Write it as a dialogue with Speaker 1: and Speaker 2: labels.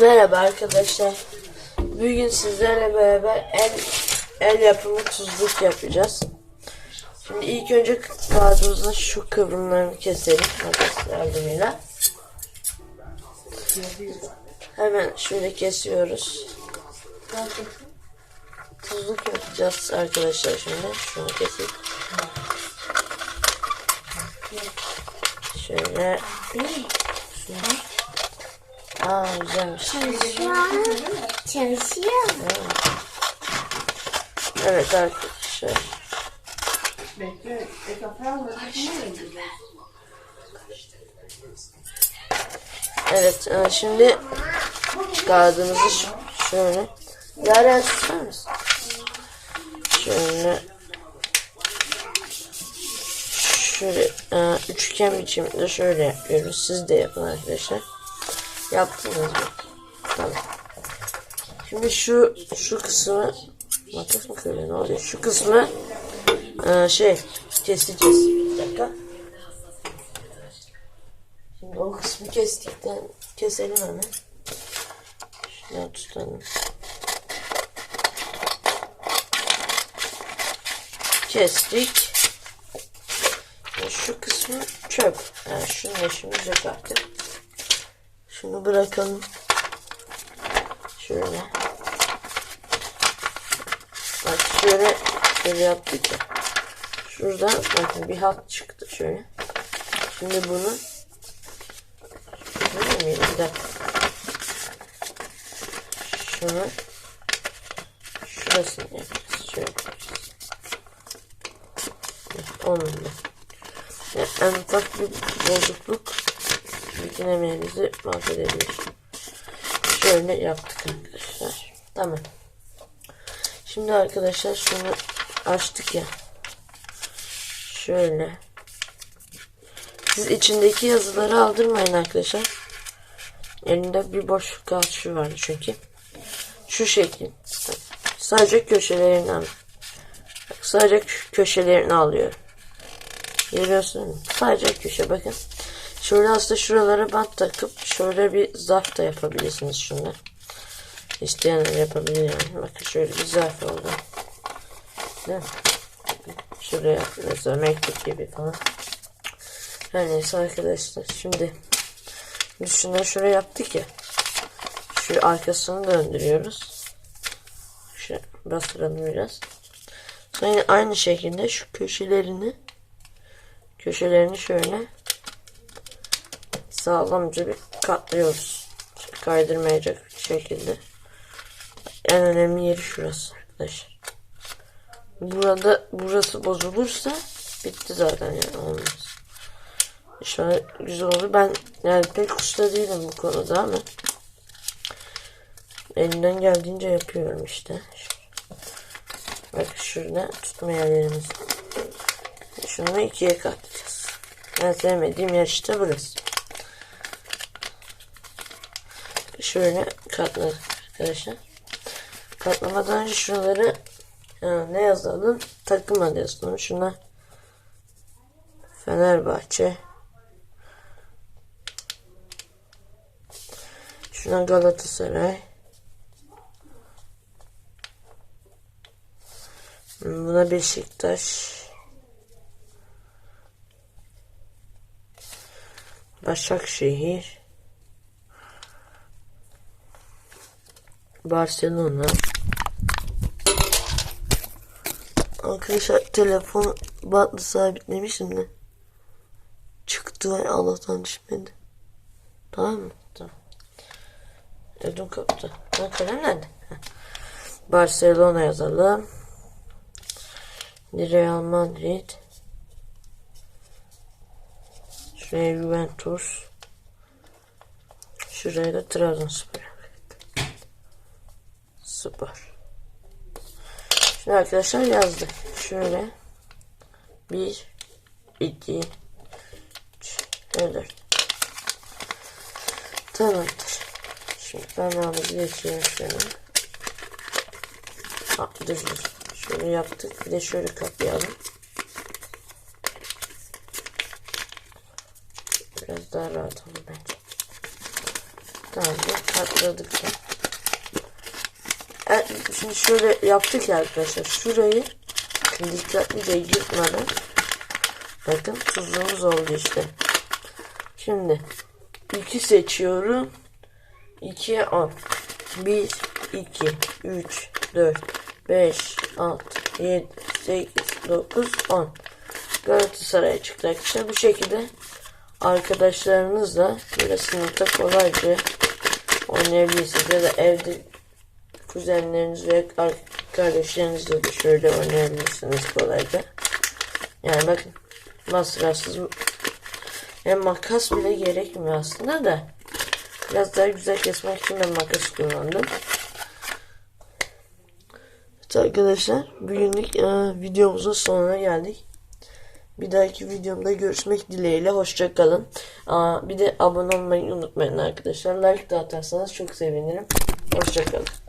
Speaker 1: Merhaba arkadaşlar. Bugün sizlerle beraber el el yapımı tuzluk yapacağız. Şimdi ilk önce kağıdımızın şu kıvrımlarını keselim makas yardımıyla. Hemen şöyle kesiyoruz. Tuzluk yapacağız arkadaşlar şimdi. Şunu kesip. Şöyle. Aa güzelmiş.
Speaker 2: Çalışıyor.
Speaker 1: Evet arkadaşlar. Evet şimdi kağıdımızı ş- şöyle Yaren tutar mısın? Şöyle şöyle e, üçgen biçimde şöyle yapıyoruz. Siz de yapın arkadaşlar. Yaptınız mı? Tamam. Şimdi şu şu kısmı makas mı kırıyor ne oluyor? Şu kısmı e, şey keseceğiz. Bir dakika. Şimdi o kısmı kestikten keselim hemen. Şuradan tutalım. Kestik. Şimdi şu kısmı çöp. Yani şunun işimiz yok artık. Şunu bırakalım. Şöyle. Bak şöyle şöyle yaptık ya. Şuradan bakın bir hat çıktı şöyle. Şimdi bunu Şöyle miydi? Bir dakika. Şunu şurasını yapacağız. Şöyle yapacağız. Onunla. Yani en ufak bir bozukluk bütün emeğimizi mahvedebilir. Şöyle yaptık arkadaşlar. Tamam. Şimdi arkadaşlar şunu açtık ya. Şöyle. Siz içindeki yazıları aldırmayın arkadaşlar. Elinde bir boş kağıt var çünkü. Şu şekil. Sadece köşelerini al. Sadece kö- köşelerini alıyor. Görüyorsunuz? Sadece köşe bakın. Şöyle aslında şuralara bant takıp şöyle bir zarf da yapabilirsiniz şunu. İsteyenler yapabilir yani. Bakın şöyle bir zarf oldu. Değil mi? Şuraya mesela mektup gibi falan. Her neyse arkadaşlar şimdi biz şunları şuraya yaptık ya. Şu arkasını döndürüyoruz. Şu bastıralım biraz. Sonra aynı şekilde şu köşelerini köşelerini şöyle sağlamca bir katlıyoruz. Kaydırmayacak şekilde. En önemli yeri şurası arkadaşlar. Burada burası bozulursa bitti zaten yani olmaz. An güzel oldu. Ben yani pek usta değilim bu konuda ama elimden geldiğince yapıyorum işte. Bak şurada tutma yerlerimiz. Şunu ikiye katlayacağız. Ben sevmediğim yer işte burası. Şöyle katladık arkadaşlar. Katlamadan önce şuraları ha, ne yazalım? Takım adı yazalım. Şuna Fenerbahçe Şuna Galatasaray. Buna Beşiktaş. Başakşehir. Barcelona. Arkadaşlar telefon bantlı sabitlemişim de. Çıktı ay Allah'tan düşmedi. Tamam mı? Tamam. Ödüm koptu. Ha, kalem nerede? Barcelona yazalım. Real Madrid. Şuraya Juventus. Şuraya da Trabzonspor. Spor. Şimdi arkadaşlar yazdık. Şöyle. 1 2 3 4 Tamamdır. Şimdi parmağımızı geçiyorum şöyle. Ha, dur dur. Şöyle yaptık. Bir de şöyle kapayalım. Biraz daha rahat olur bence. Tamam bir katladık da. E, şimdi şöyle yaptık ya arkadaşlar. Şurayı dikkatlice yırtmadan bakın tuzluğumuz oldu işte. Şimdi 2 seçiyorum. 2'ye 10. 1, 2, 3, 4, 5, 6, 7, 8, 9, 10. Galatasaray çıktı arkadaşlar. Bu şekilde arkadaşlarınızla böyle sınıfta kolayca oynayabilirsiniz. Ya da evde kuzenleriniz ve ar- kardeşlerinizle de şöyle oynayabilirsiniz kolayca. Yani bakın masrafsız hem makas bile gerekmiyor aslında da biraz daha güzel kesmek için ben makas kullandım. Evet arkadaşlar bugünlük e, videomuzun sonuna geldik. Bir dahaki videomda görüşmek dileğiyle hoşçakalın. Bir de abone olmayı unutmayın arkadaşlar. Like de atarsanız çok sevinirim. Hoşçakalın.